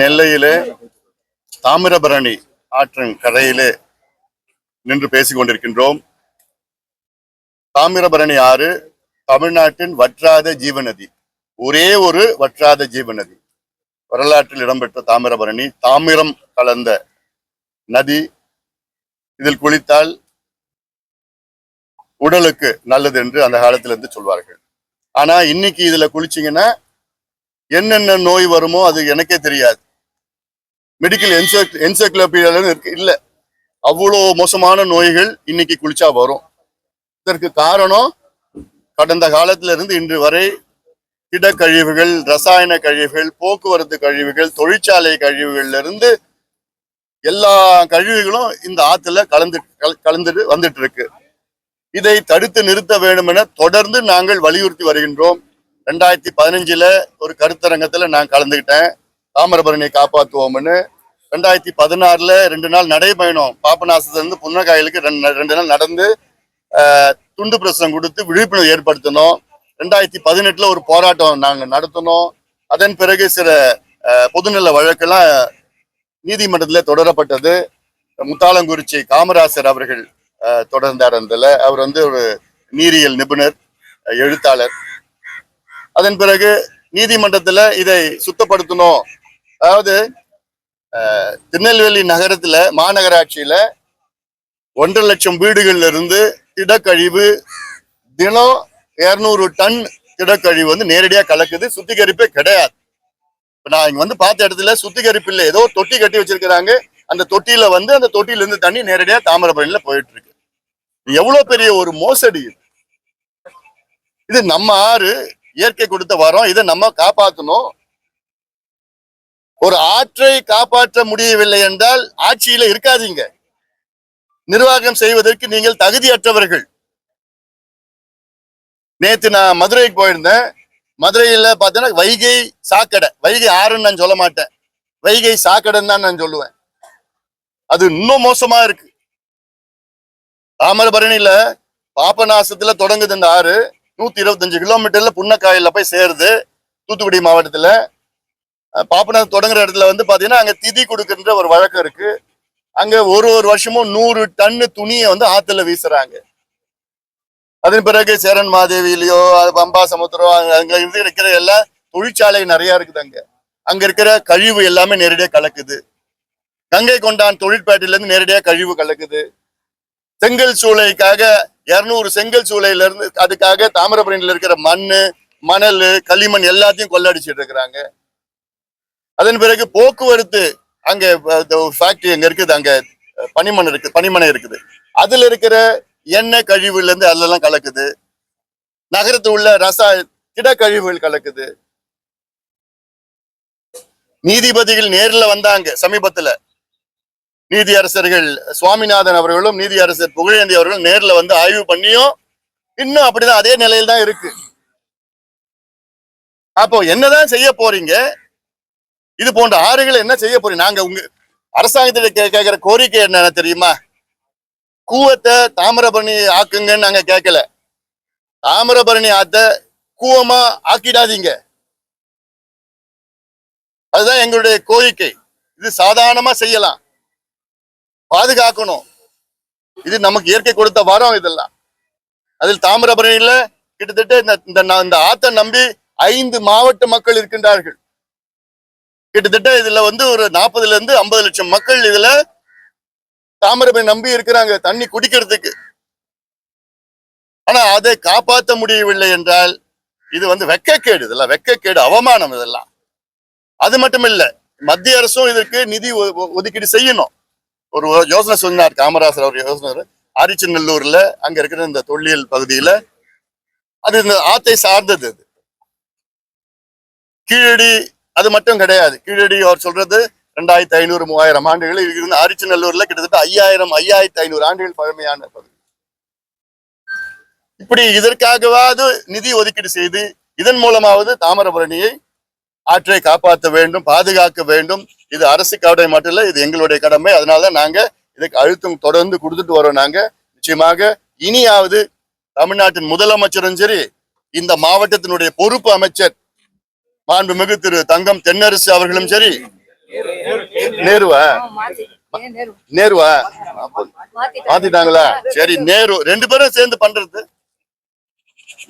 நெல்லையிலே தாமிரபரணி ஆற்றின் கரையிலே நின்று பேசிக் கொண்டிருக்கின்றோம். தாமிரபரணி ஆறு தமிழ்நாட்டின் வற்றாத ஜீவநதி. ஒரே ஒரு வற்றாத ஜீவநதி. வரலாற்றில் இடம்பெற்ற தாமிரபரணி தாமிரம் கலந்த நதி. இதில் குளித்தால் உடலுக்கு நல்லது என்று அந்த காலத்திலிருந்து சொல்வார்கள். ஆனா இன்னைக்கு இதுல குளிச்சீங்கன்னா என்னென்ன நோய் வருமோ அது எனக்கே தெரியாது. மெடிக்கல் என்சைக்ளோபீடியால இருக்கு இல்லை. அவ்வளோ மோசமான நோய்கள் இன்னைக்கு குளிச்சா வரும். இதற்கு காரணம் கடந்த காலத்திலிருந்து இன்று வரை திடக்கழிவுகள் ரசாயன கழிவுகள் போக்குவரத்து கழிவுகள் தொழிற்சாலை கழிவுகள்ல இருந்து எல்லா கழிவுகளும் இந்த ஆத்துல கலந்து கல- கலந்துட்டு வந்துட்டு இருக்கு. இதை தடுத்து நிறுத்த வேண்டும் என தொடர்ந்து நாங்கள் வலியுறுத்தி வருகின்றோம். ரெண்டாயிரத்தி பதினஞ்சுல ஒரு கருத்தரங்கத்துல நான் கலந்துக்கிட்டேன் தாமிரபரணியை காப்பாற்றுவோம்னு. ரெண்டாயிரத்தி பதினாறுல ரெண்டு நாள் நடைபயணம். பாபநாசத்துல புன்னகாயலுக்கு ரெண்டு ரெண்டு நாள் நடந்து துண்டு பிரசுரம் கொடுத்து விழிப்புணர்வு ஏற்படுத்தணும் ரெண்டாயிரத்தி பதினெட்டுல ஒரு போராட்டம் நாங்கள் நடத்தினோம். அதன் பிறகு சில பொதுநல வழக்கெல்லாம் நீதிமன்றத்தில் தொடரப்பட்டது. முத்தாளங்குறிச்சி காமராசர் அவர்கள் தொடர்ந்தார் அந்த அவர் வந்து ஒரு நீரியல் நிபுணர் எழுத்தாளர். அதன் பிறகு நீதிமன்றத்துல இதை சுத்தப்படுத்தணும். அதாவது திருநெல்வேலி நகரத்துல மாநகராட்சியில ஒன்றரை லட்சம் வீடுகள்ல இருந்து திடக்கழிவு தினம் இருநூறு டன் திடக்கழிவு வந்து நேரடியாக கலக்குது. சுத்திகரிப்பே கிடையாது. இப்போ நான் இங்கே வந்து பார்த்த இடத்துல சுத்திகரிப்பு இல்லை. ஏதோ தொட்டி கட்டி வச்சிருக்கிறாங்க. அந்த தொட்டியில வந்து அந்த தொட்டியிலேருந்து தண்ணி நேரடியாக தாமிரபரணியில் போயிட்டு இருக்கு எவ்வளோ பெரிய ஒரு மோசடி இது நம்ம ஆறு இயற்கை கொடுத்த வரோம் இதை நம்ம காப்பாற்றணும் ஒரு ஆற்றை காப்பாற்ற முடியவில்லை என்றால் ஆட்சியில இருக்காதீங்க. நிர்வாகம் செய்வதற்கு நீங்கள் தகுதியற்றவர்கள். நேத்து நான் மதுரைக்கு போயிருந்தேன். மதுரையில பார்த்தீங்கன்னா வைகை சாக்கடை வைகை ஆறுன்னு நான் சொல்ல மாட்டேன். வைகை சாக்கடைன்னு தான் நான் சொல்லுவேன். அது இன்னும் மோசமா இருக்கு. தாமிரபரணியில பாபநாசத்துல தொடங்குது இந்த ஆறு. நூத்தி இருபத்தஞ்சு கிலோமீட்டர்ல புன்னக்காயில போய் சேருது. தூத்துக்குடி மாவட்டத்துல. அஹ் தொடங்குற இடத்துல வந்து பாத்தீங்கன்னா அங்க திதி கொடுக்கின்ற ஒரு வழக்கம் இருக்கு. அங்க ஒரு ஒரு வருஷமும் நூறு டன்னு துணியை வந்து ஆத்துல வீசுறாங்க. அதன் பிறகு சேரன் மாதேவியிலயோ அது பம்பா சமுத்திரம் அங்க இருந்து இருக்கிற எல்லா தொழிற்சாலை நிறைய இருக்குது அங்க. அங்க இருக்கிற கழிவு எல்லாமே நேரடியா கலக்குது. கங்கை கொண்டான் தொழிற்பேட்டையில இருந்து நேரடியா கழிவு கலக்குது. செங்கல் சூளைக்காக இருநூறு செங்கல் சூளையில இருந்து அதுக்காக தாமிரபரணியில இருக்கிற மண்ணு மணல் களிமண் எல்லாத்தையும் கொள்ளடிச்சிட்டு இருக்கிறாங்க. அதன் பிறகு போக்குவரத்து அங்க ஃபேக்டரி அங்க இருக்குது அங்க பனிமண் இருக்கு பனிமனை இருக்குது. அதுல இருக்கிற எண்ணெய் கழிவுல இருந்து அதெல்லாம் கலக்குது. நகரத்து உள்ள ரசா திடக்கழிவுகள் கலக்குது. நீதிபதிகள் நேர்ல வந்தாங்க சமீபத்துல. நீதியரசர்கள் சுவாமிநாதன் அவர்களும் நீதியரசர் புகழேந்தி அவர்களும் நேரில் வந்து ஆய்வு பண்ணியும் இன்னும் அப்படிதான் அதே நிலையில் தான் இருக்கு. அப்போ என்னதான் செய்ய போறீங்க? இது போன்ற ஆறுகளை என்ன செய்ய போறீங்க? நாங்க உங்க அரசாங்கத்திட்ட கே- கேட்கிற கோரிக்கை என்ன தெரியுமா? கூவத்தை தாமிரபரணி ஆக்குங்கன்னு நாங்க கேட்கல தாமிரபரணி ஆத்த கூவமா ஆக்கிடாதீங்க. அதுதான் எங்களுடைய கோரிக்கை. இது சாதாரணமா செய்யலாம். பாதுகாக்கணும். இது நமக்கு இயற்கை கொடுத்த வரம் இதெல்லாம். அதில் தாமிரபரணியில கிட்டத்தட்ட இந்த இந்த இந்த ஆத்தை நம்பி ஐந்து மாவட்ட மக்கள் இருக்கின்றார்கள். கிட்டத்தட்ட இதுல வந்து ஒரு நாற்பதுல இருந்து ஐம்பது லட்சம் மக்கள் இதுல தாமிரபரணி நம்பி இருக்கிறாங்க தண்ணி குடிக்கிறதுக்கு. ஆனா அதை காப்பாற்ற முடியவில்லை என்றால் இது வந்து வெக்கக்கேடு இதெல்லாம் வெக்கக்கேடு அவமானம் இதெல்லாம். அது மட்டும் இல்ல மத்திய அரசும் இதற்கு நிதி ஒ- ஒதுக்கீடு செய்யணும். ஒரு யோசனை சொன்னார் காமராசர் அவர் யோசனை ஆரிச்சநல்லூர்ல அங்க இருக்கிற இந்த தொல்லியல் பகுதியில அது இந்த ஆத்தை சார்ந்தது அது. கீழடி அது மட்டும் கிடையாது. கீழடி அவர் சொல்றது ரெண்டாயிரத்தி ஐநூறு மூவாயிரம் ஆண்டுகள் இருந்து ஆரிச்சநல்லூர்ல கிட்டத்தட்ட ஐயாயிரம் ஐயாயிரத்தி ஐநூறு ஆண்டுகள் பழமையான பகுதி. இப்படி இதற்காகவாவது நிதி ஒதுக்கீடு செய்து இதன் மூலமாவது தாமிரபரணியை ஆற்றை காப்பாற்ற வேண்டும் பாதுகாக்க வேண்டும். இது அரசு கடமை மட்டும் இல்லை இது எங்களுடைய கடமை. அதனால நாங்க இதுக்கு அழுத்தம் தொடர்ந்து கொடுத்துட்டு வரோம் நாங்க. நிச்சயமாக இனியாவது தமிழ்நாட்டின் முதலமைச்சரும் சரி இந்த மாவட்டத்தினுடைய பொறுப்பு அமைச்சர் மாண்புமிகு திரு தங்கம் தென்னரசு அவர்களும் சரி. நேருவா? நேருவா? மாத்திட்டாங்களா? சரி நேரு ரெண்டு பேரும் சேர்ந்து பண்றது.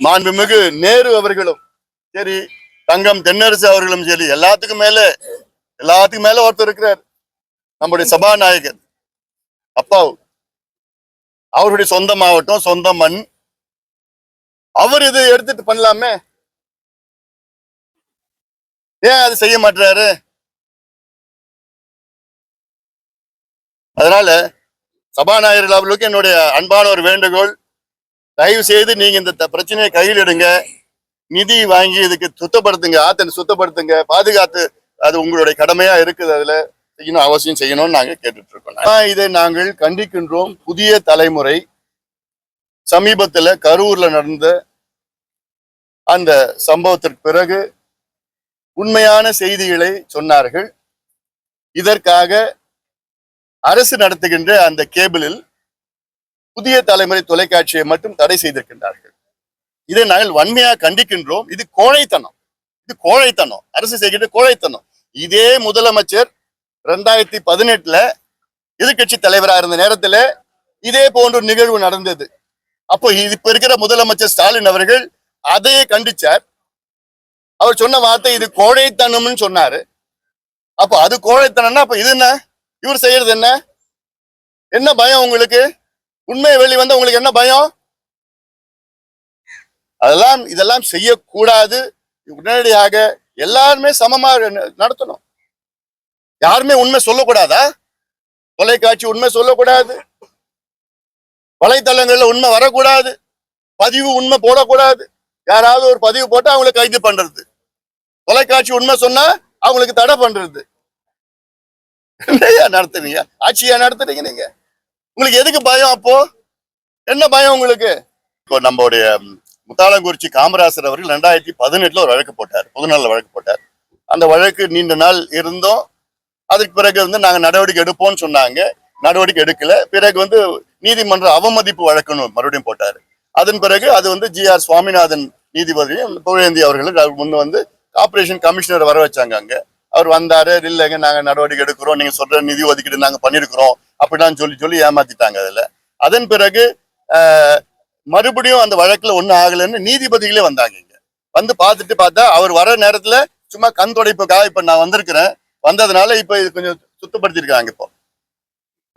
மாண்புமிகு நேரு அவர்களும் சரி தங்கம் தென்னரசு அவர்களும் சரி எல்லாத்துக்கும் மேல எல்லாத்துக்கும் மேல ஒருத்தர் இருக்கிறார். நம்முடைய சபாநாயகர் அப்பாவு. அவருடைய சொந்த மாவட்டம் சொந்த மண். அவர் இதை எடுத்துட்டு பண்ணலாமே? ஏன் அது செய்ய மாட்டாரு அதனால சபாநாயகர் அவர்களுக்கு என்னுடைய அன்பான ஒரு வேண்டுகோள். தயவு செய்து நீங்க இந்த பிரச்சனையை கையில் எடுங்க. நிதி வாங்கி இதுக்கு சுத்தப்படுத்துங்க ஆத்தனை சுத்தப்படுத்துங்க பாதுகாத்து அது உங்களுடைய கடமையா இருக்குது அதுல செய்யணும் அவசியம் செய்யணும்னு நாங்க கேட்டுட்டு இருக்கோம் ஆனா, இதை நாங்கள் கண்டிக்கின்றோம் புதிய தலைமுறை. சமீபத்துல கரூர்ல நடந்த அந்த சம்பவத்திற்கு பிறகு உண்மையான செய்திகளை சொன்னார்கள். இதற்காக அரசு நடத்துகின்ற அந்த கேபிளில் புதிய தலைமுறை தொலைக்காட்சியை மட்டும் தடை செய்திருக்கின்றார்கள். இதை நாங்கள் வன்மையாக கண்டிக்கின்றோம். இது கோழைத்தனம். இது கோழைத்தனம். அரசு செய்கின்ற கோழைத்தனம். இதே முதலமைச்சர் ரெண்டாயிரத்தி பதினெட்டுல எதிர்கட்சி தலைவராக இருந்த நேரத்துல இதே போன்ற நிகழ்வு நடந்தது. அப்போ இப்ப இருக்கிற முதலமைச்சர் ஸ்டாலின் அவர்கள் அதையே கண்டிச்சார். அவர் சொன்ன வார்த்தை இது கோழைத்தனம்னு சொன்னாரு. அப்போ அது கோழைத்தனம்னா அப்ப இது என்ன? இவர் செய்யறது என்ன? என்ன பயம் உங்களுக்கு? உண்மை வெளி வந்தா உங்களுக்கு என்ன பயம்? அதெல்லாம் இதெல்லாம் செய்யக்கூடாது. உடனடியாக எல்லாருமே சமமா நடத்தணும். யாருமே உண்மை சொல்லக்கூடாதா? தொலைக்காட்சி உண்மை சொல்லக்கூடாது. வலைத்தளங்கள்ல உண்மை வரக்கூடாது. பதிவு உண்மை போடக்கூடாது. யாராவது ஒரு பதிவு போட்டு அவங்களை கைது பண்றது. தொலைக்காட்சி உண்மை சொன்னா அவங்களுக்கு தடை பண்றது. என்னய்யா நடத்துறீங்க? ஆட்சியா நடத்துறீங்க நீங்க? உங்களுக்கு எதுக்கு பயம் அப்போ? என்ன பயம் உங்களுக்கு? இப்போ நம்மளுடைய முத்தாளங்குறிச்சி காமராசர் அவர்கள் ரெண்டாயிரத்தி பதினெட்டுல ஒரு வழக்கு போட்டார். பொதுநல வழக்கு போட்டார். அந்த வழக்கு நீண்ட நாள் இருந்தோம். அதுக்கு பிறகு வந்து நாங்க நடவடிக்கை எடுப்போம்னு சொன்னாங்க. நடவடிக்கை எடுக்கல. பிறகு வந்து நீதிமன்ற அவமதிப்பு வழக்குன்னு மறுபடியும் போட்டாரு. அதன் பிறகு அது வந்து ஜி ஆர் சுவாமிநாதன் நீதிபதியும் புகழேந்தி அவர்களும் முன்னே முன்ன வந்து கார்பரேஷன் கமிஷனர் வர வச்சாங்க அங்க. அவர் வந்தாரு. இல்லைங்க நாங்க நடவடிக்கை எடுக்கிறோம். நீங்க சொல்ற நிதி ஒதுக்கீடு நாங்க பண்ணிருக்கிறோம். அப்படிலாம் சொல்லி சொல்லி ஏமாத்திட்டாங்க அதுல. அதன் பிறகு மறுபடியும் அந்த வழக்குல ஒண்ணும் ஆகலைன்னு நீதிபதிகளே வந்தாங்க இங்க. வந்து பார்த்துட்டு பார்த்தா அவர் வர நேரத்துல சும்மா கண் துடைப்புக்காக இப்ப நான் வந்திருக்கிறேன். வந்ததுனால இப்ப இது கொஞ்சம் சுத்தப்படுத்திருக்காங்க இப்போ.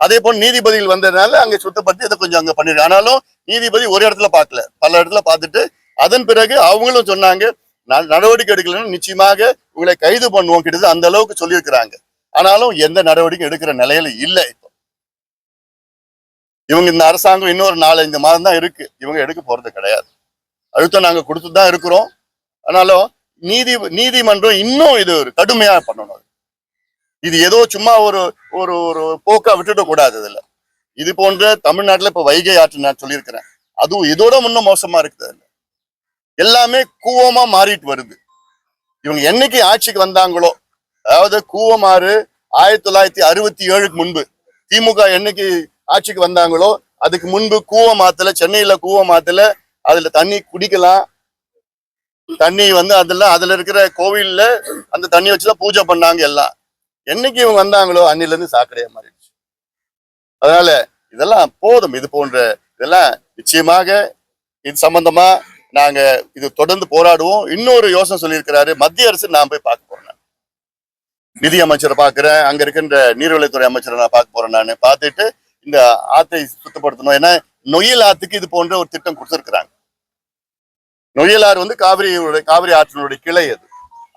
அதே போல் நீதிபதிகள் வந்ததுனால அங்க சுத்தப்படுத்தி இதை கொஞ்சம் அங்க பண்ணிருக்காங்க ஆனாலும் நீதிபதி ஒரு இடத்துல பார்க்கல. பல இடத்துல பார்த்துட்டு அதன் பிறகு அவங்களும் சொன்னாங்க நடவடிக்கை எடுக்கலன்னு நிச்சயமாக உங்களை கைது பண்ணுவோம் கிட்டது அந்த அளவுக்கு சொல்லியிருக்கிறாங்க. ஆனாலும் எந்த நடவடிக்கை எடுக்கிற நிலையில இல்லை இப்போ. இவங்க இந்த அரசாங்கம் இன்னொரு நாலஞ்சு மாதம் தான் இருக்கு. இவங்க எடுக்க போறது கிடையாது. அழுத்தம் நாங்க கொடுத்து தான் இருக்கிறோம். ஆனாலும் நீதி நீதிமன்றம் இன்னும் இது ஒரு கடுமையா பண்ணணும் இது ஏதோ சும்மா ஒரு ஒரு ஒரு போக்கா விட்டுட கூடாது இதுல. இது போன்ற தமிழ்நாட்டுல இப்ப வைகை ஆற்று நான் சொல்லியிருக்கிறேன். அதுவும் இதோட முன்னும் மோசமா இருக்குது அதுல. எல்லாமே கூவமா மாறிட்டு வருது. இவங்க என்னைக்கு ஆட்சிக்கு வந்தாங்களோ அதாவது கூவமாறு ஆயிரத்தி தொள்ளாயிரத்தி அறுபத்தி ஏழுக்கு முன்பு திமுக என்னைக்கு ஆட்சிக்கு வந்தாங்களோ அதுக்கு முன்பு கூவமாத்துல சென்னையில கூவமாத்துல அதுல தண்ணி குடிக்கலாம். தண்ணி வந்து அதுல அதுல இருக்கிற கோவில்ல அந்த தண்ணி வச்சுதான் பூஜை பண்ணாங்க எல்லாம். என்னைக்கு இவங்க வந்தாங்களோ அன்னில இருந்து சாக்கடையா மாறிடுச்சு. அதனால இதெல்லாம் போதும். இது போன்ற இதெல்லாம் நிச்சயமாக இது சம்பந்தமா நாங்க இது தொடர்ந்து போராடுவோம். இன்னொரு யோசனை சொல்லியிருக்கிறாரு. மத்திய அரசு நான் போய் பார்க்க போறேன் நிதி அமைச்சரை பார்க்கிறேன். அங்க இருக்கின்ற நீர்வளத்துறை அமைச்சரை நான் பார்க்க போறேன் நான். பார்த்துட்டு இந்த ஆத்தை சுத்தப்படுத்தணும். ஏன்னா நொயில் ஆத்துக்கு இது போன்ற ஒரு திட்டம் கொடுத்துருக்குறாங்க. நொய்யல் ஆறு வந்து காவிரியோட காவிரி ஆற்றினுடைய கிளை அது.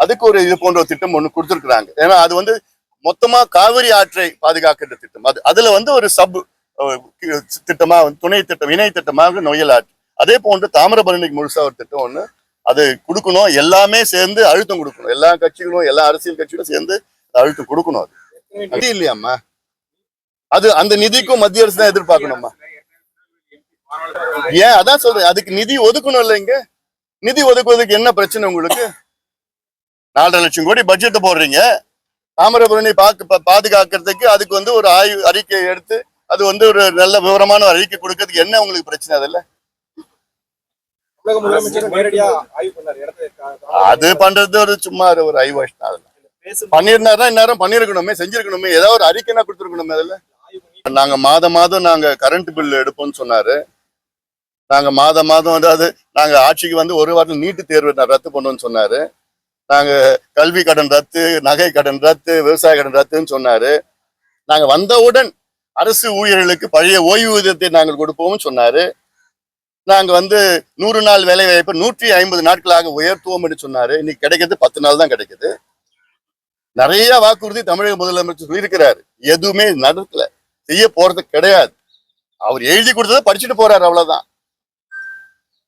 அதுக்கு ஒரு இது போன்ற ஒரு திட்டம் ஒண்ணு கொடுத்துருக்குறாங்க. ஏன்னா அது வந்து மொத்தமா காவிரி ஆற்றை பாதுகாக்கின்ற திட்டம். அது அதுல வந்து ஒரு சப் திட்டமா துணை திட்டம் இணை திட்டமாக நொயல் ஆற்று. அதே போன்று தாமிரபரணிக்கு முழுசா ஒரு திட்டம் ஒண்ணு. அது கொடுக்கணும். எல்லாமே சேர்ந்து அழுத்தம் கொடுக்கணும். எல்லா கட்சிகளும் எல்லா அரசியல் கட்சிகளும் சேர்ந்து அழுத்தம் கொடுக்கணும் அது அது. இல்லையாம்மா? அது அந்த நிதிக்கும் மத்திய அரசு தான் எதிர்பார்க்கணும்மா ஏன்? அதான் சொல்றேன். அதுக்கு நிதி ஒதுக்கணும் இல்ல இங்க? நிதி ஒதுக்குவதற்கு என்ன பிரச்சனை உங்களுக்கு? நாலரை லட்சம் கோடி பட்ஜெட் போடுறீங்க. தாமிரபரணி பாக்கு பாதுகாக்கிறதுக்கு அதுக்கு வந்து ஒரு ஆய்வு அறிக்கை எடுத்து அது வந்து ஒரு நல்ல விவரமான ஒரு அறிக்கை கொடுக்கறதுக்கு என்ன உங்களுக்கு பிரச்சனை அதில்ல கா- அது பண்றது ஒரு சும்மா ஒரு ஐவாஷ் தான் பண்ணியிருந்தாருன்னா இந்நேரம் பண்ணிருக்கணுமே செஞ்சிருக்கணுமே. ஏதாவது ஒரு அறிக்கைனா கொடுத்துருக்கணுமே அதுல. நாங்க மாதம் மாதம் நாங்க கரண்ட் பில் எடுப்போம்னு சொன்னாரு. நாங்க மாதம் மாதம் அதாவது நாங்க ஆட்சிக்கு வந்து ஒரு வாரத்தில் நீட்டு தேர்வு ரத்து பண்ணுவோம்னு சொன்னாரு. நாங்க கல்வி கடன் ரத்து நகை கடன் ரத்து விவசாய கடன் ரத்துன்னு சொன்னாரு. நாங்க வந்தவுடன் அரசு ஊழியர்களுக்கு பழைய ஓய்வூதியத்தை நாங்கள் கொடுப்போம்னு சொன்னாரு. நாங்க வந்து நூறு நாள் வேலை வாய்ப்பு நூற்றி ஐம்பது நாட்களாக உயர்த்துவோம் என்று சொன்னாரு. இன்னைக்கு கிடைக்கிறது பத்து நாள் தான் கிடைக்குது. நிறைய வாக்குறுதி தமிழக முதலமைச்சர் சொல்லியிருக்கிறாரு. எதுவுமே நடக்கல. செய்ய போறது கிடையாது. அவர் எழுதி கொடுத்ததை படிச்சுட்டு போறாரு அவ்வளவுதான்.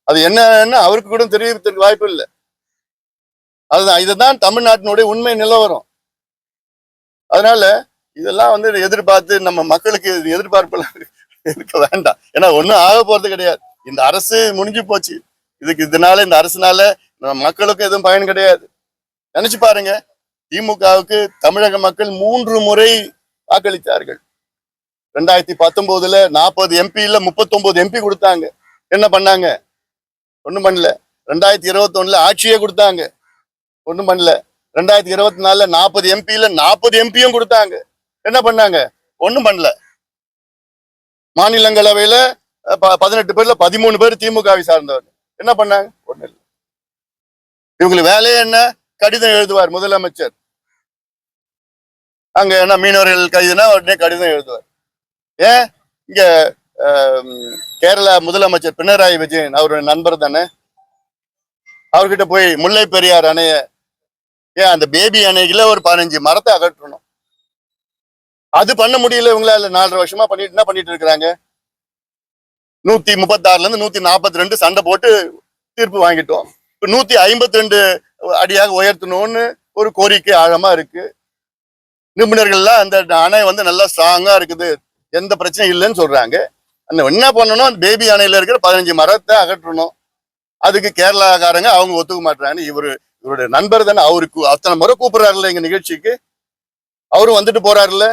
அது என்னன்னு அவருக்கு கூட தெரியறதுக்கு வாய்ப்பு இல்லை. அதுதான் இதுதான் தமிழ்நாட்டினுடைய உண்மை நிலவரம். அதனால இதெல்லாம் வந்து எதிர்பார்த்து நம்ம மக்களுக்கு எதிர்பார்ப்பெல்லாம் இருக்க வேண்டாம். ஏன்னா ஒண்ணும் ஆக போறது கிடையாது. இந்த அரசு முடிஞ்சு போச்சு. இதுக்கு இதனால இந்த அரசுனால நம்ம மக்களுக்கும் எதுவும் பயன் கிடையாது. நினைச்சு பாருங்க திமுகவுக்கு தமிழக மக்கள் மூன்று முறை வாக்களித்தார்கள். ரெண்டாயிரத்தி பத்தொன்பதுல நாற்பது எம்பியில முப்பத்தொன்பது எம்பி கொடுத்தாங்க. என்ன பண்ணாங்க? ஒண்ணும் பண்ணல. ரெண்டாயிரத்தி இருபத்தி ஆட்சியே கொடுத்தாங்க. ஒண்ணும் பண்ணல. ரெண்டாயிரத்தி இருபத்தி நாலுல நாற்பது எம்பியில நாற்பது எம்பியும் கொடுத்தாங்க. என்ன பண்ணாங்க? ஒண்ணும் பண்ணல. மாநிலங்களவையில பதினெட்டு பேர்ல பதிமூணு பேர் திமுகவை சார்ந்தவர். என்ன பண்ணாங்க? ஒண்ணு இல்லை. இவங்களுக்கு வேலையே என்ன? கடிதம் எழுதுவார் முதலமைச்சர். அங்க என்ன மீனவர்கள் கைதுனா உடனே கடிதம் எழுதுவார். ஏன்? இங்க கேரளா முதலமைச்சர் பினராயி விஜயன் அவருடைய நண்பர் தானே? அவர்கிட்ட போய் முல்லை பெரியார் அணைய ஏன் அந்த பேபி அணைகள ஒரு பதினஞ்சு மரத்தை அகற்றணும்? அது பண்ண முடியல இவங்களால நாலரை வருஷமா பண்ணிட்டு என்ன பண்ணிட்டு இருக்கிறாங்க? நூத்தி முப்பத்தாறுல இருந்து நூத்தி நாற்பத்தி ரெண்டு சண்டை போட்டு தீர்ப்பு வாங்கிட்டோம். இப்ப நூத்தி ஐம்பத்தி ரெண்டு அடியாக உயர்த்தணும்னு ஒரு கோரிக்கை ஆழமா இருக்கு. நிபுணர்கள்லாம் அந்த அணை வந்து நல்லா ஸ்ட்ராங்கா இருக்குது. எந்த பிரச்சனையும் இல்லைன்னு சொல்றாங்க. அந்த என்ன பண்ணணும்? அந்த பேபி அணையில இருக்கிற பதினஞ்சு மரத்தை அகற்றணும். அதுக்கு கேரளாக்காரங்க அவங்க ஒத்துக்க மாட்டாங்க இவரு இவருடைய நண்பர் தானே அவருக்கு அத்தனை முறை கூப்பிடுறாருல்ல எங்க நிகழ்ச்சிக்கு. அவரும் வந்துட்டு போறாருல்ல.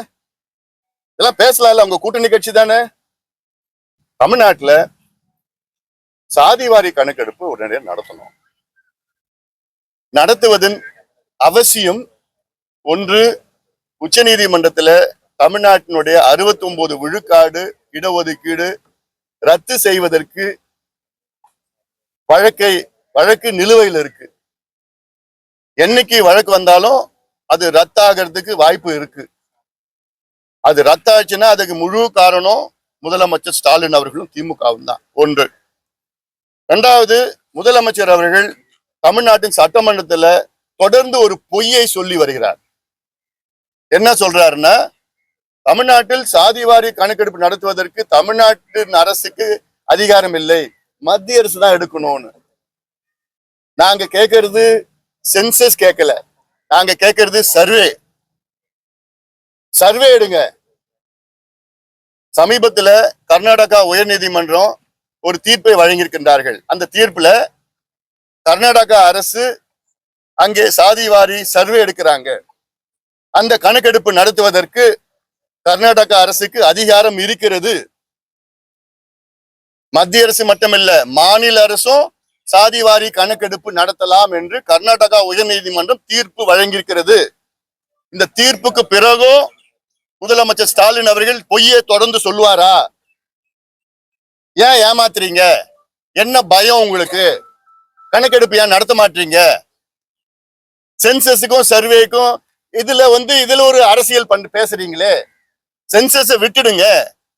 இதெல்லாம் பேசலாம்ல அவங்க கூட்டணி கட்சி தானே. தமிழ்நாட்டுல சாதிவாரி கணக்கெடுப்பு உடனடியாக நடத்தணும். நடத்துவதன் அவசியம் ஒன்று உச்ச நீதிமன்றத்தில் தமிழ்நாட்டினுடைய 69 விழுக்காடு இடஒதுக்கீடு ரத்து செய்வதற்கு வழக்கை வழக்கு நிலுவையில் இருக்கு. என்னைக்கு வழக்கு வந்தாலும் அது ரத்தாகிறதுக்கு வாய்ப்பு இருக்கு. அது ரத்தாச்சுன்னா அதுக்கு முழு காரணம் முதலமைச்சர் ஸ்டாலின் அவர்களும் திமுகவும் தான். ஒன்று. இரண்டாவது முதலமைச்சர் அவர்கள் தமிழ்நாட்டின் சட்டமன்றத்துல தொடர்ந்து ஒரு பொய்யை சொல்லி வருகிறார். என்ன சொல்றாருன்னா தமிழ்நாட்டில் சாதிவாரி கணக்கெடுப்பு நடத்துவதற்கு தமிழ்நாட்டின் அரசுக்கு அதிகாரம் இல்லை. மத்திய அரசு தான் எடுக்கணும்னு. நாங்க கேட்கறது சென்சஸ் கேட்கல. நாங்க கேட்கறது சர்வே சர்வே எடுங்க. சமீபத்துல கர்நாடகா உயர்நீதிமன்றம் ஒரு தீர்ப்பை வழங்கியிருக்கின்றார்கள். அந்த தீர்ப்புல கர்நாடகா அரசு அங்கே சாதிவாரி சர்வே எடுக்கிறாங்க. அந்த கணக்கெடுப்பு நடத்துவதற்கு கர்நாடகா அரசுக்கு அதிகாரம் இருக்கிறது. மத்திய அரசு மட்டுமல்ல மாநில அரசும் சாதிவாரி கணக்கெடுப்பு நடத்தலாம் என்று கர்நாடகா உயர்நீதிமன்றம் தீர்ப்பு வழங்கியிருக்கிறது. இந்த தீர்ப்புக்கு பிறகும் முதலமைச்சர் ஸ்டாலின் அவர்கள் பொய்யை தொடர்ந்து சொல்லுவாரா? ஏன் ஏமாத்துறீங்க? என்ன பயம் உங்களுக்கு? கணக்கெடுப்பு ஏன் நடத்த மாட்டீங்க? சென்சஸுக்கும் சர்வேக்கும் இதுல வந்து இதுல ஒரு அரசியல் பண்ணி பேசுறீங்களே. சென்சஸை விட்டுடுங்க.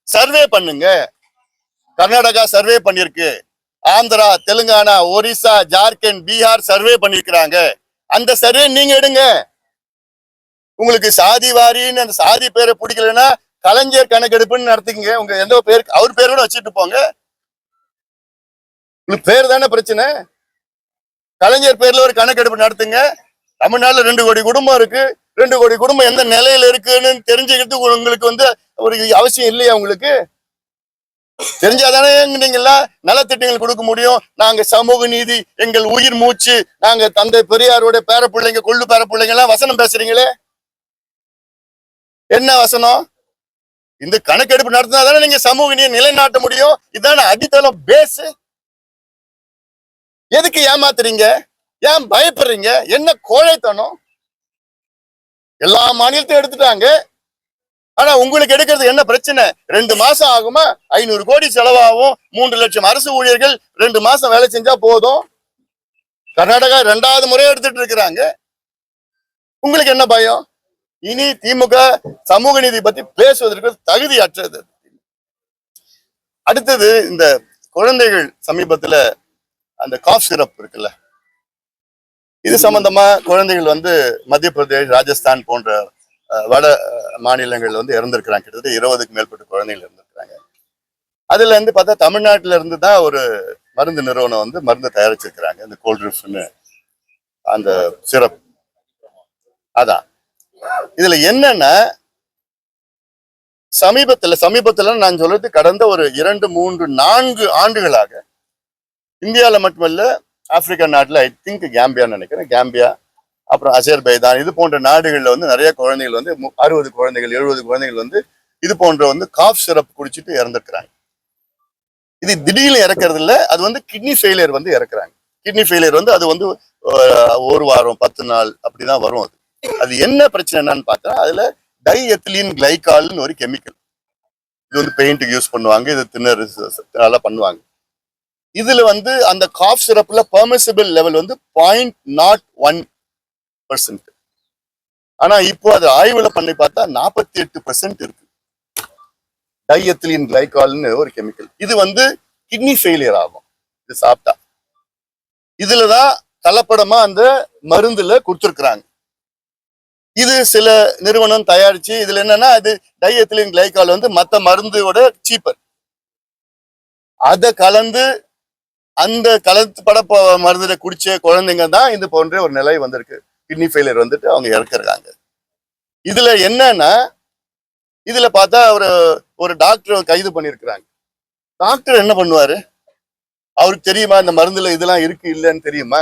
சர்வே பண்ணுங்க. கர்நாடகா சர்வே பண்ணிருக்கு ஆந்திரா தெலுங்கானா ஒரிசா ஜார்க்கண்ட் பீகார் சர்வே பண்ணிருக்கிறாங்க அந்த சர்வே நீங்க எடுங்க. உங்களுக்கு சாதி வாரின்னு அந்த சாதி பேரை பிடிக்கலன்னா கலைஞர் கணக்கெடுப்புன்னு நடத்திக்கங்க. உங்க எந்த பேர் அவர் பேர் கூட வச்சுட்டு போங்க. உங்களுக்கு பேர் தானே பிரச்சனை? கலைஞர் பேர்ல ஒரு கணக்கெடுப்பு நடத்துங்க. தமிழ்நாட்டில் ரெண்டு கோடி குடும்பம் இருக்கு. ரெண்டு கோடி குடும்பம் எந்த நிலையில இருக்குன்னு தெரிஞ்சுக்கிறதுக்கு உங்களுக்கு வந்து ஒரு அவசியம் இல்லையா உங்களுக்கு? தெரிஞ்சாதானே நீங்களா நலத்திட்டங்கள் கொடுக்க முடியும். நாங்க சமூக நீதி எங்கள் உயிர் மூச்சு நாங்க தந்தை பெரியாரோட பேர பிள்ளைங்க கொள்ளு பேர பிள்ளைங்க எல்லாம் வசனம் பேசுறீங்களே? என்ன வசனம்? இந்த கணக்கெடுப்பு நடத்தினா தானே நீங்க சமூக நீதி நிலைநாட்ட முடியும். இதான அடித்தளம் பேஸ் எதுக்கு ஏமாத்துறீங்க? ஏன் பயப்படுறீங்க? என்ன கோழைத்தனம்? எல்லா மாநிலத்தையும் எடுத்துட்டாங்க. ஆனா உங்களுக்கு எடுக்கிறது என்ன பிரச்சனை? ரெண்டு மாசம் ஆகுமா? ஐநூறு கோடி செலவாகும். மூன்று லட்சம் அரசு ஊழியர்கள் ரெண்டு மாசம் வேலை செஞ்சா போதும். கர்நாடகா ரெண்டாவது முறை எடுத்துட்டு இருக்கிறாங்க. உங்களுக்கு என்ன பயம்? இனி திமுக சமூக நீதி பத்தி பேசுவதற்கு தகுதி அற்றது அடுத்தது இந்த குழந்தைகள் சமீபத்துல அந்த காஃப் சிரப் இருக்குல்ல. இது சம்பந்தமா குழந்தைகள் வந்து மத்திய பிரதேஷ் ராஜஸ்தான் போன்ற வட மாநிலங்கள் மாநிலங்கள்ல வந்து இறந்திருக்கிறாங்க. கிட்டத்தட்ட இருபதுக்கு மேற்பட்ட குழந்தைகள் இருந்திருக்கிறாங்க அதுல இருந்து பார்த்தா தமிழ்நாட்டுல இருந்து தான் ஒரு மருந்து நிறுவனம் வந்து மருந்து தயாரிச்சிருக்கிறாங்க. இந்த கோல்ட்ரிஃப்னு அந்த சிரப் அதான். இதுல என்னன்னா சமீபத்துல சமீபத்துல நான் சொல்றது கடந்த ஒரு இரண்டு மூன்று நான்கு ஆண்டுகளாக இந்தியால மட்டுமல்ல ஆப்பிரிக்கா நாட்டில் ஐ திங்க் கேம்பியான்னு நினைக்கிறேன். கேம்பியா அப்புறம் அசர்பைதான் இது போன்ற நாடுகளில் வந்து நிறைய குழந்தைகள் வந்து மு- அறுபது குழந்தைகள் எழுபது குழந்தைகள் வந்து இது போன்ற வந்து காஃப் சிரப் குடிச்சிட்டு இறந்துருக்கிறாங்க. இது திடீர்னு இறக்குறது இல்லை அது வந்து கிட்னி ஃபெயிலியர் வந்து இறக்குறாங்க. கிட்னி ஃபெயிலியர் வந்து அது வந்து ஒரு வாரம் பத்து நாள் அப்படிதான் வரும் அது. அது என்ன பிரச்சனை என்னன்னு பார்த்தா அதுல டை எத்திலின் கிளைகால்னு ஒரு கெமிக்கல் இது வந்து பெயிண்ட்டுக்கு யூஸ் பண்ணுவாங்க இது தின்னர் நல்லா பண்ணுவாங்க. இதுல வந்து அந்த காஃப் சிரப்ல பெர்மிசிபிள் லெவல் வந்து பாயிண்ட் நாட் ஒன் பர்சன்ட் ஆனா இப்போ அது ஆய்வுல பண்ணி பார்த்தா நாற்பத்தி எட்டு பர்சன்ட் இருக்கு. டையத்திலின் கிளைகால்னு ஒரு கெமிக்கல் இது வந்து கிட்னி ஃபெயிலியர் ஆகும். இது சாப்பிட்டா. இதுலதான் கலப்படமா அந்த மருந்துல கொடுத்துருக்குறாங்க. இது சில நிறுவனம் தயாரிச்சு இதுல என்னன்னா அது டையத்திலின் கிளைகால் வந்து மற்ற மருந்தோட சீப்பர் அதை கலந்து அந்த கலத்து பட மருந்துல குடிச்ச குழந்தைங்க தான் இது போன்ற ஒரு நிலை வந்திருக்கு. கிட்னி ஃபெயிலியர் வந்துட்டு அவங்க இறக்குறாங்க. இதுல என்னன்னா இதுல பார்த்தா ஒரு ஒரு டாக்டர் கைது பண்ணிருக்கிறாங்க டாக்டர் என்ன பண்ணுவாரு? அவருக்கு தெரியுமா இந்த மருந்துல இதெல்லாம் இருக்கு இல்லைன்னு தெரியுமா?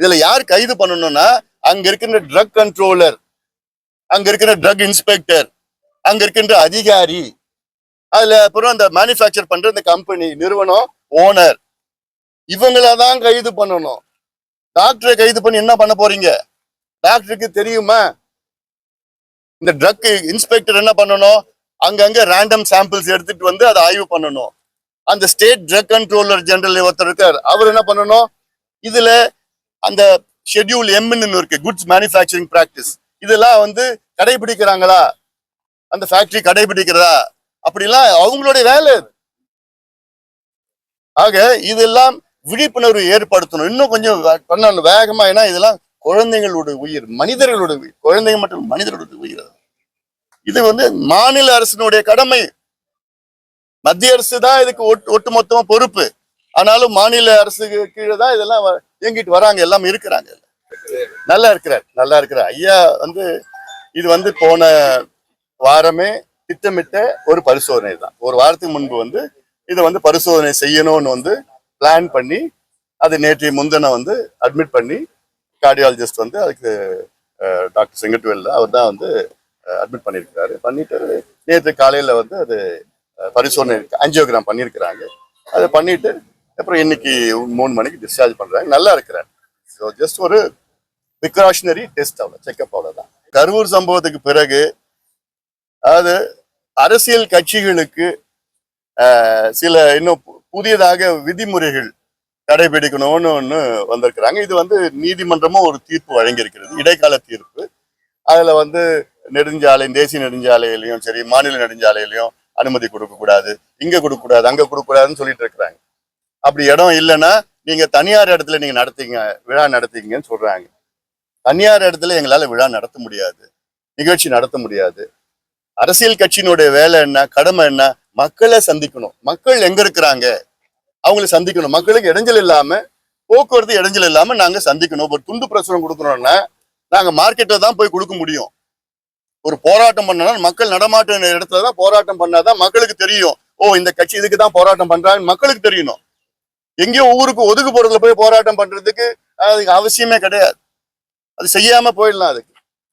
இதுல யார் கைது பண்ணணும்னா அங்க இருக்கின்ற ட்ரக் கண்ட்ரோலர் அங்க இருக்கிற ட்ரக் இன்ஸ்பெக்டர் அங்க இருக்கின்ற அதிகாரி அதுல அப்புறம் அந்த மேனுஃபேக்சர் பண்ற இந்த கம்பெனி நிறுவனம் ஓனர் இவங்கள தான் கைது பண்ணணும். டாக்டரை கைது பண்ணி என்ன பண்ண போறீங்க? டாக்டருக்கு தெரியுமா? இந்த ட்ரக் இன்ஸ்பெக்டர் என்ன பண்ணணும்? அங்கங்க ரேண்டம் சாம்பிள்ஸ் எடுத்துட்டு வந்து அதை ஆய்வு பண்ணணும். அந்த ஸ்டேட் ட்ரக் கண்ட்ரோலர் ஜெனரல் ஒருத்தர் இருக்கார். அவர் என்ன பண்ணணும்? இதுல அந்த ஷெட்யூல் எம்னு இருக்கு. குட்ஸ் மேனுஃபேக்சரிங் ப்ராக்டிஸ் இதெல்லாம் வந்து கடைபிடிக்கிறாங்களா? அந்த ஃபேக்டரி கடைபிடிக்கிறதா? அப்படிலாம் அவங்களுடைய வேலை ஆக இதெல்லாம் விழிப்புணர்வு ஏற்படுத்தணும். இன்னும் கொஞ்சம் வே- பண்ணணும். வேகமா ஏன்னா இதெல்லாம் குழந்தைங்களோட உயிர் மனிதர்களோட உயிர். குழந்தைங்க மட்டும் மனிதர்களோட உயிர் இது வந்து மாநில அரசினுடைய கடமை. மத்திய அரசு தான் இதுக்கு ஒட்டு ஒட்டுமொத்தமா பொறுப்பு. ஆனாலும் மாநில அரசுக்கு கீழே தான் இதெல்லாம் வ- இயங்கிட்டு வராங்க. எல்லாம் இருக்கிறாங்க. நல்லா இருக்கிறார். நல்லா இருக்கிறார். ஐயா வந்து இது வந்து போன வாரமே திட்டமிட்ட ஒரு பரிசோதனை தான். ஒரு வாரத்துக்கு முன்பு வந்து இதை வந்து பரிசோதனை செய்யணும்னு வந்து பிளான் பண்ணி அது நேற்று முந்தின வந்து அட்மிட் பண்ணி கார்டியாலஜிஸ்ட் வந்து அதுக்கு டாக்டர் செங்கட்டுவெல்ல அவர் தான் வந்து அட்மிட் பண்ணியிருக்கிறாரு பண்ணிட்டு நேற்று காலையில் வந்து அது பரிசோதனை பரிசோதனை அஞ்சியோகிராம் பண்ணியிருக்கிறாங்க அதை பண்ணிட்டு அப்புறம் இன்னைக்கு மூணு மணிக்கு டிஸ்சார்ஜ் பண்ணுறாங்க நல்லா இருக்கிறார். ஸோ ஜஸ்ட் ஒரு ப்ரிகாஷனரி டெஸ்ட் அவ்வளோ செக்அப் அவ்வளோதான் கரூர் சம்பவத்துக்கு பிறகு அதாவது அரசியல் கட்சிகளுக்கு சில இன்னும் புதியதாக விதிமுறைகள் கடைபிடிக்கணும்னு ஒன்று வந்திருக்கிறாங்க. இது வந்து நீதிமன்றமும் ஒரு தீர்ப்பு வழங்கியிருக்கிறது. இடைக்கால தீர்ப்பு. அதுல வந்து நெடுஞ்சாலை தேசிய நெடுஞ்சாலையிலையும் சரி மாநில நெடுஞ்சாலையிலையும் அனுமதி கொடுக்க கூடாது இங்க அங்கே கொடுக்கக்கூடாதுன்னு அங்க சொல்லிட்டு இருக்கிறாங்க. அப்படி இடம் இல்லைன்னா நீங்க தனியார் இடத்துல நீங்க நடத்தீங்க விழா நடத்தீங்கன்னு சொல்றாங்க. தனியார் இடத்துல எங்களால விழா நடத்த முடியாது. நிகழ்ச்சி நடத்த முடியாது. அரசியல் கட்சியினுடைய வேலை என்ன கடமை என்ன மக்களை சந்திக்கணும். மக்கள் எங்க இருக்கிறாங்க? அவங்களை சந்திக்கணும். மக்களுக்கு இடைஞ்சல் இல்லாம போக்குவரத்து இடைஞ்சல் இல்லாம நாங்க சந்திக்கணும். ஒரு துண்டு பிரசுரம் கொடுக்கணும்னா நாங்க மார்க்கெட்ல தான் போய் கொடுக்க முடியும். ஒரு போராட்டம் பண்ணனா மக்கள் நடமாட்ட இடத்துல தான் போராட்டம் பண்ணாதான் மக்களுக்கு தெரியும். ஓ இந்த கட்சி இதுக்கு தான் போராட்டம் பண்றாங்க மக்களுக்கு தெரியணும். எங்கேயோ ஊருக்கு ஒதுக்கு போறதுல போய் போராட்டம் பண்றதுக்கு அதுக்கு அவசியமே கிடையாது. அது செய்யாம போயிடலாம் அதுக்கு.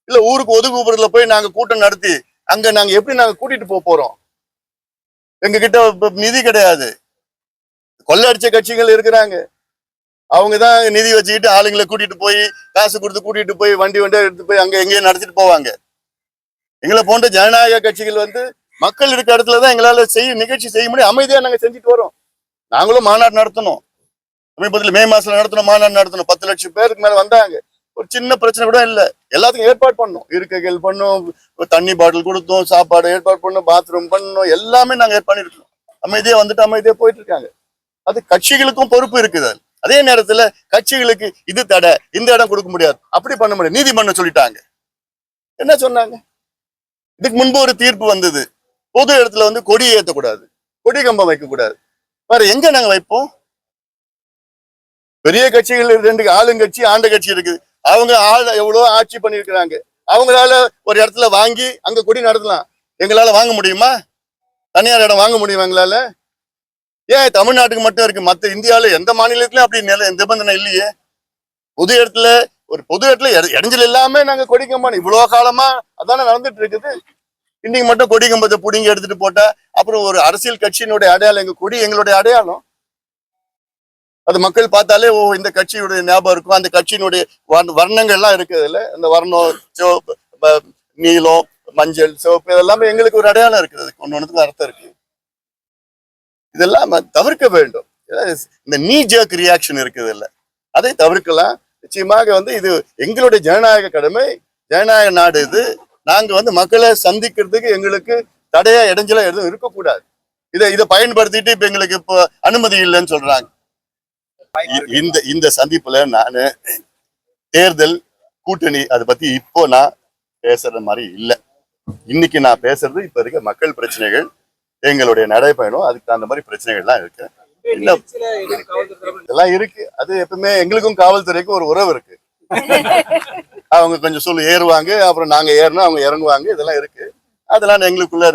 இல்ல ஊருக்கு ஒதுக்கு போறதுல போய் நாங்க கூட்டம் நடத்தி அங்க நாங்க எப்படி நாங்க கூட்டிட்டு போக போறோம்? எங்க கிட்ட நிதி கிடையாது. கொள்ளடிச்ச கட்சிகள் இருக்கிறாங்க. அவங்க தான் நிதி வச்சுக்கிட்டு ஆளுங்களை கூட்டிட்டு போய் காசு கொடுத்து கூட்டிட்டு போய் வண்டி வண்டியா எடுத்து போய் அங்க எங்கேயும் நடத்திட்டு போவாங்க. எங்களை போன்ற ஜனநாயக கட்சிகள் வந்து மக்கள் இருக்க இடத்துல தான் எங்களால செய்ய நிகழ்ச்சி செய்ய முடியும். அமைதியா நாங்க செஞ்சுட்டு வரோம். நாங்களும் மாநாடு நடத்தணும். சமீபத்தில் மே மாசத்துல நடத்தணும் மாநாடு நடத்தணும் பத்து லட்சம் பேருக்கு மேல வந்தாங்க. ஒரு சின்ன பிரச்சனை கூட இல்ல. எல்லாத்துக்கும் ஏற்பாடு பண்ணோம். இருக்கைகள் பண்ணோம் தண்ணி பாட்டில் கொடுத்தோம் சாப்பாடு ஏற்பாடு பண்ணோம் பாத்ரூம் பண்ணோம் எல்லாமே நாங்க ஏற்பாடு பண்ணிருக்கோம். அமைதியா வந்துட்டு அமைதியா போயிட்டு இருக்காங்க அது கட்சிகளுக்கும் பொறுப்பு இருக்குது அதே. நேரத்துல கட்சிகளுக்கு இது தடை இந்த இடம் கொடுக்க முடியாது. அப்படி பண்ண முடியாது. நீதிமன்றம் சொல்லிட்டாங்க. என்ன சொன்னாங்க? இதுக்கு முன்பு ஒரு தீர்ப்பு வந்தது. பொது இடத்துல வந்து கொடி ஏற்றக்கூடாது கொடி கம்பம் வைக்க கூடாது வேற எங்க நாங்க வைப்போம்? பெரிய கட்சிகள் ரெண்டு ஆளுங்கட்சி ஆண்ட கட்சி இருக்குது. அவங்க ஆள் எவ்வளவு ஆட்சி பண்ணிருக்கிறாங்க அவங்களால ஒரு இடத்துல வாங்கி அங்க கொடி நடத்தலாம். எங்களால வாங்க முடியுமா? தனியார் இடம் வாங்க முடியுமா எங்களால? ஏன் தமிழ்நாட்டுக்கு மட்டும் இருக்கு? மத்த இந்தியால எந்த மாநிலத்திலயும் அப்படி நில நிபந்தனை இல்லையே. பொது இடத்துல ஒரு பொது இடத்துல இடைஞ்சல் இல்லாம நாங்க கொடி கம்பம் இவ்வளவு காலமா அதானே நடந்துட்டு இருக்குது. இன்னைக்கு மட்டும் கொடி கம்பத்தை பிடிங்கி எடுத்துட்டு போட்டா அப்புறம் ஒரு அரசியல் கட்சியினுடைய அடையாளம் எங்க கொடி எங்களுடைய அடையாளம். அது மக்கள் பார்த்தாலே ஓ இந்த கட்சியுடைய ஞாபகம் இருக்கும். அந்த கட்சியினுடைய வர்ண- வர்ணங்கள்லாம் இருக்குதுல்ல அந்த வர்ணம் சிவப்பு நீளம் நீலம் மஞ்சள் சிவப்பு இதெல்லாமே எங்களுக்கு ஒரு அடையாளம் இருக்குது. ஒன்று ஒன்றுக்கு அர்த்தம் இருக்கு. இதெல்லாம் தவிர்க்க வேண்டும். இந்த நீ ஜேக் ரியாக்ஷன் இருக்குது இல்ல அதை தவிர்க்கலாம். நிச்சயமாக வந்து இது எங்களுடைய ஜனநாயக கடமை. ஜனநாயக நாடு இது. நாங்க வந்து மக்களை சந்திக்கிறதுக்கு எங்களுக்கு தடையா இடைஞ்சலா எதுவும் இருக்கக்கூடாது. இதை இதை பயன்படுத்திட்டு இப்ப எங்களுக்கு இப்போ அனுமதி இல்லைன்னு சொல்றாங்க. இந்த இந்த சந்திப்புல நானு தேர்தல் கூட்டணி அதை பத்தி இப்போ நான் பேசுற மாதிரி இல்ல. இன்னைக்கு நான் பேசுறது இப்ப இருக்க மக்கள் பிரச்சனைகள் எங்களுடைய நடைபயணம் அதுக்கு தகுந்த மாதிரி பிரச்சனைகள்லாம் இருக்கு. இல்ல இதெல்லாம் இருக்கு. அது எப்பவுமே எங்களுக்கும் காவல்துறைக்கும் ஒரு உறவு இருக்கு. அவங்க கொஞ்சம் சொல்லு ஏறுவாங்க அப்புறம் நாங்க ஏறணும் அவங்க இறங்குவாங்க இதெல்லாம் இருக்கு. அதெல்லாம் எங்களுக்குள்ள